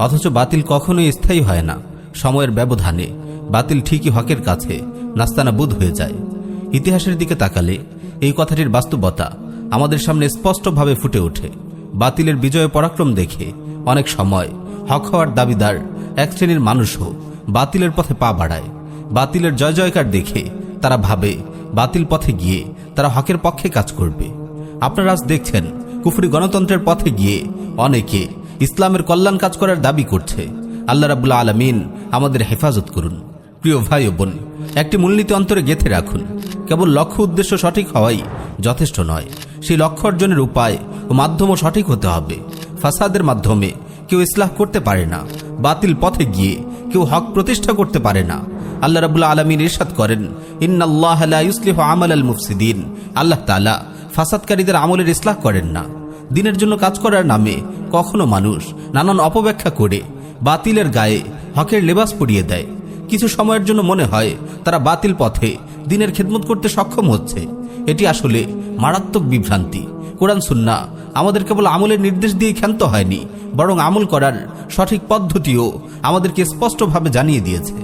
অথচ বাতিল কখনোই স্থায়ী হয় না। সময়ের ব্যবধানে বাতিল ঠিকই হকের কাছে নাস্তানা নাস্তানাবুদ হয়ে যায়। ইতিহাসের দিকে তাকালে এই কথাটির বাস্তবতা আমাদের সামনে স্পষ্টভাবে ফুটে ওঠে। বাতিলের বিজয় পরাক্রম দেখে অনেক সময় হক হওয়ার দাবিদার এক শ্রেণির মানুষও বাতিলের পথে পা বাড়ায়। বাতিলের জয় জয়কার দেখে তারা ভাবে বাতিল পথে গিয়ে তারা হকের পক্ষে কাজ করবে। আপনারা আজ দেখছেন কুফরি গণতন্ত্রের পথে গিয়ে অনেকে ইসলামের কল্যাণ কাজ করার দাবি করছে। আল্লাহ রাবুল্লা আলমিন আমাদের হেফাজত করুন। প্রিয় ভাই ও বোন, একটি মূলনীতি অন্তরে গেথে রাখুন। কেবল লক্ষ্য উদ্দেশ্য সঠিক হওয়াই যথেষ্ট নয়। সেই লক্ষ্য অর্জনের উপায় ও মাধ্যমও সঠিক হতে হবে। ফাসাদের মাধ্যমে কেউ ইসলাহ করতে পারে না। বাতিল পথে গিয়ে কেউ হক প্রতিষ্ঠা করতে পারে না। আল্লাহ রাবুল্লাহ আলমিন ইরশাদ করেন, ইন্নাল্লাহ আমাল আল মুফসিদিন। আল্লাহ তাআলা ফাসাদকারীদের আমলের ইসলাহ করেন না। দিনের জন্য কাজ করার নামে কখনো মানুষ নানান অপব্যাখ্যা করে, বাতিলের গায়ে হকের লেবাস পরিয়ে দেয়। কিছু সময়ের জন্য মনে হয় তারা বাতিল পথে দিনের খেদমত করতে সক্ষম হচ্ছে। এটি আসলে মারাত্মক বিভ্রান্তি। কোরআন সুন্না আমাদের কেবল আমলের নির্দেশ দিয়ে ক্ষান্ত হয়নি, বরং আমল করার সঠিক পদ্ধতিও আমাদেরকে স্পষ্টভাবে জানিয়ে দিয়েছে।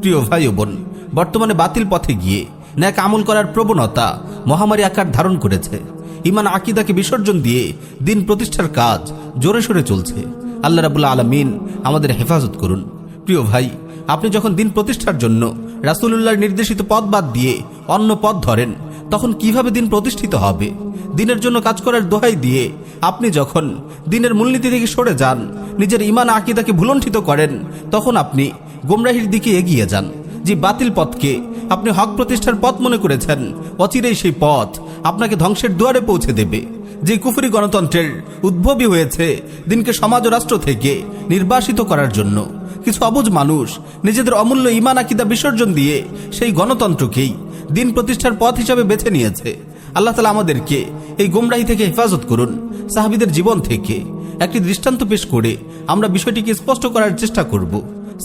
প্রিয় ভাই বোন, বর্তমানে বাতিল পথে গিয়ে ন্যাক আমল করার প্রবণতা মহামারী আকার ধারণ করেছে। ইমান আকিদাকে বিসর্জন দিয়ে দিন প্রতিষ্ঠার কাজ জোরে সোরে চলছে। আল্লাহ রাবুল্লাহ আলমিন আমাদের হেফাজত করুন। প্রিয় ভাই, আপনি যখন দিন প্রতিষ্ঠার জন্য রাসুলুল্লাহর নির্দেশিত পথ বাদ দিয়ে অন্য পথ ধরেন, তখন কীভাবে দিন প্রতিষ্ঠিত হবে? দিনের জন্য কাজ করার দোহাই দিয়ে আপনি যখন দিনের মূলনীতি থেকে সরে যান, নিজের ইমান আকিদাকে ভুলণ্ঠিত করেন, তখন আপনি গোমরাহির দিকে এগিয়ে যান। যে বাতিল পথকে আপনি হক প্রতিষ্ঠার পথ মনে করেছেন, অচিরেই সেই পথ আপনাকে ধ্বংসের দুয়ারে পৌঁছে দেবে। যে কুফরি গণতন্ত্রের উদ্ভবই হয়েছে দিনকে সমাজ রাষ্ট্র থেকে নির্বাসিত করার জন্য। কিছু অবুজ মানুষ নিজেদের অমূল্য ইমান আকিদা বিসর্জন দিয়ে সেই গণতন্ত্রকেই দিন প্রতিষ্ঠার পথ হিসাবে বেছে নিয়েছে। আল্লাহ তালা আমাদেরকে এই গোমরাহি থেকে হেফাজত করুন। সাহাবিদের জীবন থেকে একটি দৃষ্টান্ত পেশ করে আমরা বিষয়টিকে স্পষ্ট করার চেষ্টা করব।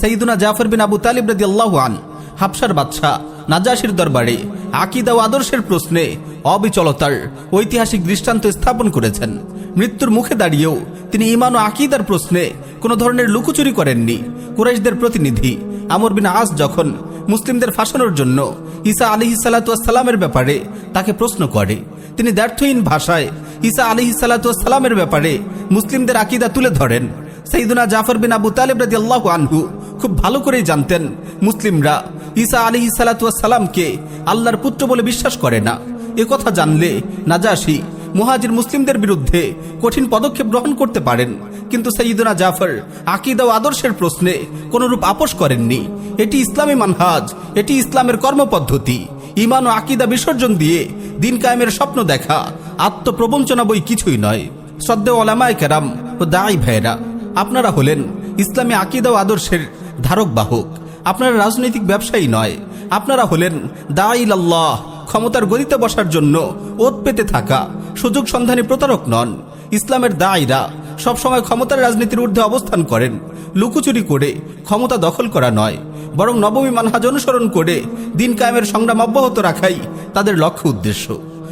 সঈদুনা জাফর বিন আবু তালিব রাদি আল্লাহ আন হাফসার বাদশাহ নাজাসির দরবারে আকিদা ও আদর্শের প্রশ্নে অবিচলতার ঐতিহাসিক দৃষ্টান্ত স্থাপন করেছেন। মৃত্যুর মুখে দাঁড়িয়েও তিনি ইমান ও আকিদার প্রশ্নে কোনো ধরনের লুকোচুরি করেননি। কুরাইশদের প্রতিনিধি আমর বিন আস যখন মুসলিমদের ফাঁসানোর জন্য ঈসা আলী সালাতামের ব্যাপারে তাকে প্রশ্ন করে, তিনি ব্যর্থহীন ভাষায় ঈসা আলী সালাতামের ব্যাপারে মুসলিমদের আকিদা তুলে ধরেন। সঈদুনা জাফর বিন আবু তালেব রাজি আল্লাহ আনহু খুব ভালো করেই জানতেন, মুসলিমরা ঈসা আলী সালাতামকে আল্লাহর পুত্র বলে বিশ্বাস করে না। কথা জানলে নাজাসি মুহাজির মুসলিমদের বিরুদ্ধে কঠিন পদক্ষেপ গ্রহণ করতে পারেন। কিন্তু সঈদুনা জাফর আকিদা ও আদর্শের প্রশ্নে কোনরূপ আপোষ করেননি। এটি ইসলামী মানহাজ, এটি ইসলামের কর্মপদ্ধতি। ইমান ও আকিদা বিসর্জন দিয়ে দিন কায়েমের স্বপ্ন দেখা, আত্মপ্রবঞ্চনা বই কিছুই নয়। শ্রদ্ধেয় ওলামায় কেরাম ও দায় ভাইয়েরা, আপনারা হলেন ইসলামী আকিদা ও আদর্শের ধারক বাহক। আপনারা রাজনৈতিক ব্যবসায়ী নয়, আপনারা হলেন দাইল আল্লাহ ক্ষমতার গদিতে বসার জন্য ওত পেতে থাকা। সুযোগ সন্ধানী প্রতারক নন। ইসলামের দায়রা সবসময় ক্ষমতার রাজনীতির ঊর্ধ্বে অবস্থান করেন। লুকুচুরি করে ক্ষমতা দখল করা নয়। বরং নবমী মানহাজ অনুসরণ করে দিন কায়েমের সংগ্রাম অব্যাহত রাখাই তাদের লক্ষ্য উদ্দেশ্য।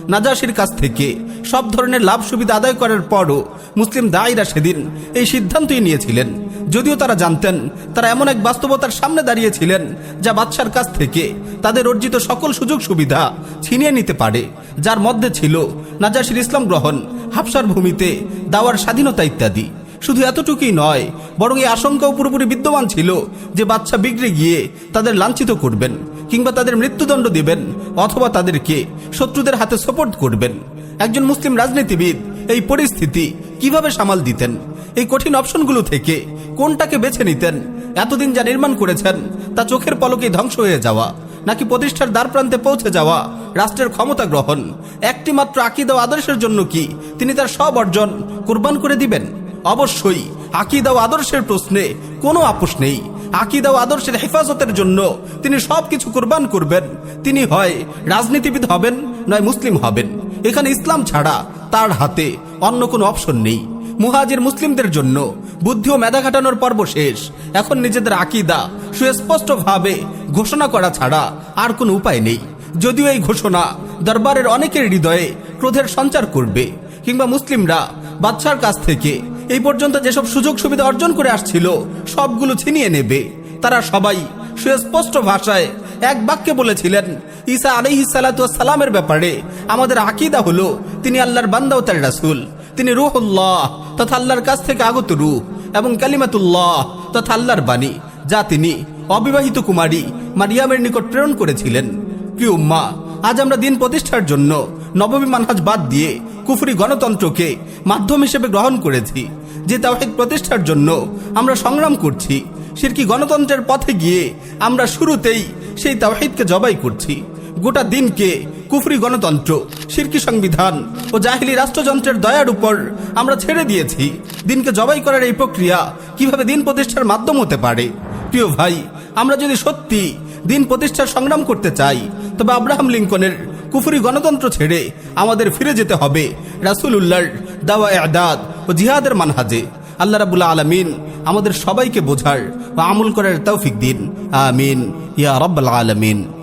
নাজাসির কাছ থেকে সব ধরনের লাভ সুবিধা আদায় করার পরও মুসলিম দায়রা সেদিন এই সিদ্ধান্তই নিয়েছিলেন। যদিও তারা জানতেন তারা এমন এক বাস্তবতার সামনে দাঁড়িয়েছিলেন যা বাদশার কাছ থেকে তাদের অর্জিত সকল সুযোগ সুবিধা ছিনিয়ে নিতে পারে, যার মধ্যে ছিল নাজাসির ইসলাম গ্রহণ, হাফসার ভূমিতে দাওয়ার স্বাধীনতা ইত্যাদি। শুধু এতটুকুই নয়, বরং এই আশঙ্কাও পুরোপুরি বিদ্যমান ছিল যে বাচ্চা বিগড়ে গিয়ে তাদের লাঞ্ছিত করবেন, কিংবা তাদের মৃত্যুদণ্ড দিবেন, অথবা তাদেরকে শত্রুদের হাতে সোপোর্ট করবেন। একজন মুসলিম রাজনীতিবিদ এই পরিস্থিতি কীভাবে সামাল দিতেন? এই কঠিন অপশনগুলো থেকে কোনটাকে বেছে নিতেন? এতদিন যা নির্মাণ করেছেন, তা চোখের পলকে ধ্বংস হয়ে যাওয়া, নাকি প্রতিষ্ঠার দ্বার প্রান্তে পৌঁছে যাওয়া, রাষ্ট্রের ক্ষমতা গ্রহণ, একটি মাত্র আকিদা আদর্শের জন্য কি তিনি তার সব অর্জন কোরবান করে দিবেন? অবশ্যই, আকিদা ও আদর্শের প্রশ্নে কোনো আপোষ নেই। আকিদা ও আদর্শের হেফাজতের জন্য তিনি সবকিছু কোরবান করবেন। তিনি হয় রাজনীতিবিদ হবেন, নয় মুসলিম হবেন। এখানে ইসলাম ছাড়া তার হাতে অন্য কোনো অপশন নেই। মুহাজির মুসলিমদের জন্য বুদ্ধি ও মেধা খাটানোর পর্ব শেষ। এখন নিজেদের আকিদা সুস্পষ্টভাবে ঘোষণা করা ছাড়া আর কোনো উপায় নেই। যদিও এই ঘোষণা দরবারের অনেকের হৃদয়ে ক্রোধের সঞ্চার করবে, কিংবা মুসলিমরা বাদশার কাছ থেকে এই পর্যন্ত যেসব সুযোগ সুবিধা অর্জন করে আসছিল, সবগুলো ছিনিয়ে নেবে। তারা সবাই সুস্পষ্ট ভাষায় এক বাক্যে বলেছিলেন, ঈসা আলাইহি সালামের ব্যাপারে আমাদের আকিদা হলো তিনি আল্লাহর বান্দা ও তার রাসূল। তিনি রুহুল্লাহ তথা আল্লাহর কাছ থেকে আগত রূহ এবং কালিমাতুল্লাহ তথা আল্লাহর বাণী, যা তিনি অবিবাহিত কুমারী মারিয়ামের নিকট প্রেরণ করেছিলেন। প্রিয় আজ আমরা দিন প্রতিষ্ঠার জন্য নবমী মানহাজ বাদ দিয়ে কুফরি গণতন্ত্রকে মাধ্যম হিসেবে গ্রহণ করেছি। যে তাওহিদ প্রতিষ্ঠার জন্য আমরা সংগ্রাম করছি, সিরকি গণতন্ত্রের পথে গিয়ে আমরা শুরুতেই সেই তাওহিদকে জবাই করছি। গোটা দিনকে কুফরি গণতন্ত্র সিরকি সংবিধান ও জাহিলি রাষ্ট্রযন্ত্রের দয়ার উপর আমরা ছেড়ে দিয়েছি। দিনকে জবাই করার এই প্রক্রিয়া কীভাবে দিন প্রতিষ্ঠার মাধ্যম হতে পারে? প্রিয় ভাই, আমরা যদি সত্যি দিন প্রতিষ্ঠার সংগ্রাম করতে চাই, তবে আব্রাহাম লিঙ্কনের কুফুরি গণতন্ত্র ছেড়ে আমাদের ফিরে যেতে হবে রাসুল উল্লাহর দাওয়া এদাদ ও জিহাদের মানহাজে। আল্লাহ রাবুল্লাহ আলমিন আমাদের সবাইকে বোঝার বা আমল করার তৌফিক দিন। আমিন। ইয়া রব্বাল আলমিন।